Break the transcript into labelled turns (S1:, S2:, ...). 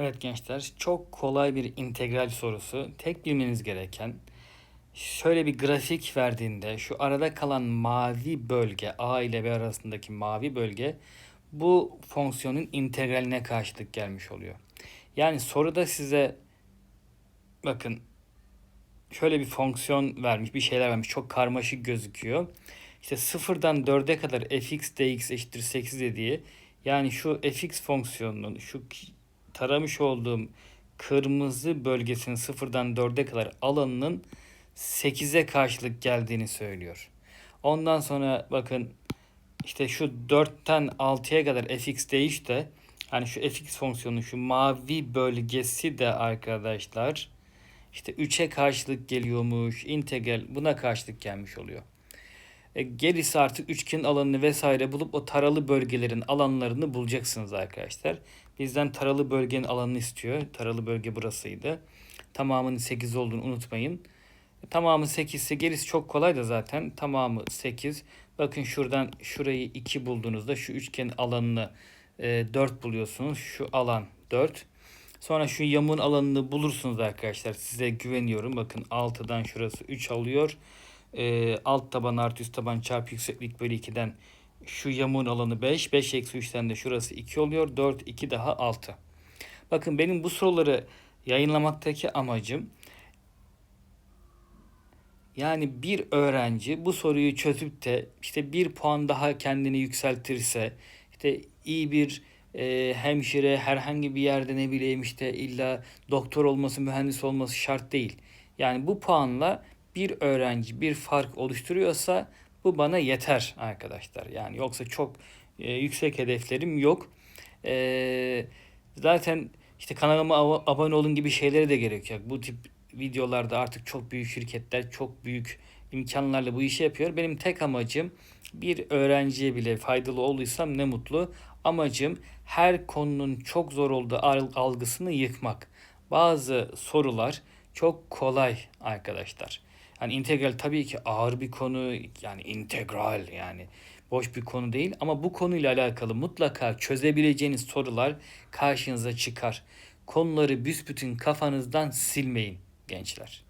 S1: Evet gençler, çok kolay bir integral sorusu. Tek bilmeniz gereken şöyle bir grafik verdiğinde şu arada kalan mavi bölge, A ile B arasındaki mavi bölge bu fonksiyonun integraline karşılık gelmiş oluyor. Yani soruda size bakın şöyle bir fonksiyon vermiş, bir şeyler vermiş. Çok karmaşık gözüküyor. İşte sıfırdan 4'e kadar fx dx eşittir 8 dediği yani şu fx fonksiyonunun şu taramış olduğum kırmızı bölgesinin sıfırdan 4'e kadar alanının 8'e karşılık geldiğini söylüyor. Ondan sonra bakın işte şu 4'ten 6'ya kadar fx değiş de yani şu fx fonksiyonu şu mavi bölgesi de arkadaşlar işte 3'e karşılık geliyormuş. integral buna karşılık gelmiş oluyor. E, gerisi artık üçgenin alanını vesaire bulup o taralı bölgelerin alanlarını bulacaksınız arkadaşlar. Bizden taralı bölgenin alanını istiyor. Taralı bölge burasıydı. Tamamının 8 olduğunu unutmayın. E, tamamı 8 ise gerisi çok kolay da zaten. Tamamı 8. Bakın şuradan şurayı 2 bulduğunuzda şu üçgenin alanını e, 4 buluyorsunuz. Şu alan 4. Sonra şu yamuğun alanını bulursunuz arkadaşlar. Size güveniyorum. Bakın 6'dan şurası 3 alıyor. E, alt taban artı üst taban çarpı yükseklik bölü 2'den şu yamuğun alanı 5. 5 eksi 3'ten de şurası 2 oluyor. 4, 2 daha 6. Bakın benim bu soruları yayınlamaktaki amacım yani bir öğrenci bu soruyu çözüp de işte bir puan daha kendini yükseltirse işte iyi bir e, hemşire herhangi bir yerde ne bileyim işte illa doktor olması mühendis olması şart değil. Yani bu puanla bir öğrenci bir fark oluşturuyorsa bu bana yeter arkadaşlar. Yani yoksa çok e, yüksek hedeflerim yok. E, zaten işte kanalıma abone olun gibi şeylere de gerek yok. Bu tip videolarda artık çok büyük şirketler çok büyük imkanlarla bu işi yapıyor. Benim tek amacım bir öğrenciye bile faydalı olduysam ne mutlu. Amacım her konunun çok zor olduğu algısını yıkmak. Bazı sorular çok kolay arkadaşlar. Yani integral tabii ki ağır bir konu yani integral yani boş bir konu değil ama bu konuyla alakalı mutlaka çözebileceğiniz sorular karşınıza çıkar. Konuları büsbütün kafanızdan silmeyin gençler.